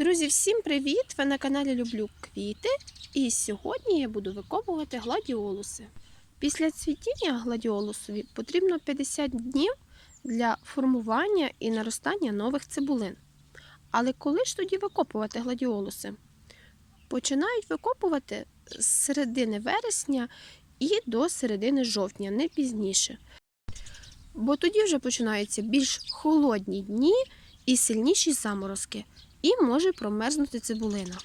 Друзі, всім привіт! Ви на каналі Люблю Квіти. І сьогодні я буду викопувати гладіолуси. Після цвітіння гладіолусові потрібно 50 днів для формування і наростання нових цибулин. Але коли ж тоді викопувати гладіолуси? Починають викопувати з середини вересня і до середини жовтня, не пізніше. Бо тоді вже починаються більш холодні дні і сильніші заморозки і може промерзнути цибулина.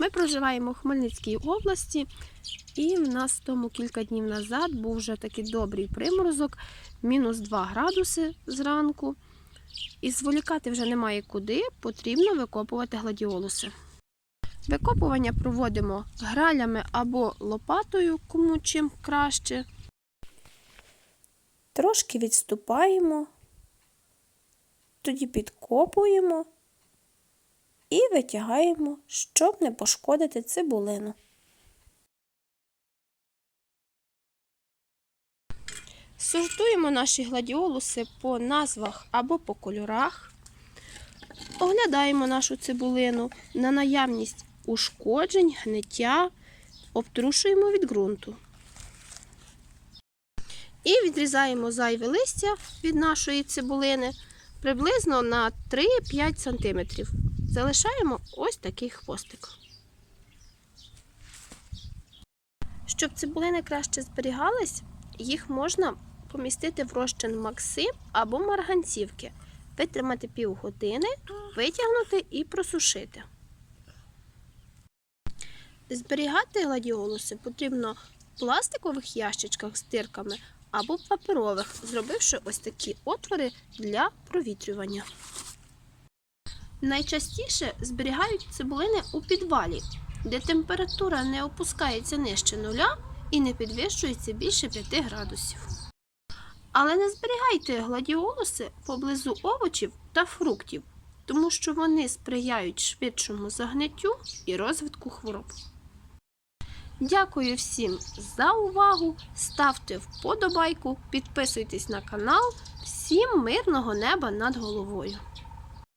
Ми проживаємо в Хмельницькій області, і в нас тому кілька днів назад був вже такий добрий приморозок, мінус 2 градуси зранку. І зволікати вже немає куди, потрібно викопувати гладіолуси. Викопування проводимо гралями або лопатою, кому чим краще. Трошки відступаємо, тоді підкопуємо і витягаємо, щоб не пошкодити цибулину. Сортуємо наші гладіолуси по назвах або по кольорах. Оглядаємо нашу цибулину на наявність ушкоджень, гниття, обтрушуємо від ґрунту. І відрізаємо зайве листя від нашої цибулини приблизно на 3-5 см. Залишаємо ось такий хвостик. Щоб цибулини краще зберігались, їх можна помістити в розчин Максим або марганцівки, витримати півгодини, витягнути і просушити. Зберігати гладіолуси потрібно в пластикових ящичках з дирками або паперових, зробивши ось такі отвори для провітрювання. Найчастіше зберігають цибулини у підвалі, де температура не опускається нижче нуля і не підвищується більше 5 градусів. Але не зберігайте гладіолуси поблизу овочів та фруктів, тому що вони сприяють швидшому загниттю і розвитку хвороб. Дякую всім за увагу. Ставте вподобайку, підписуйтесь на канал. Всім мирного неба над головою!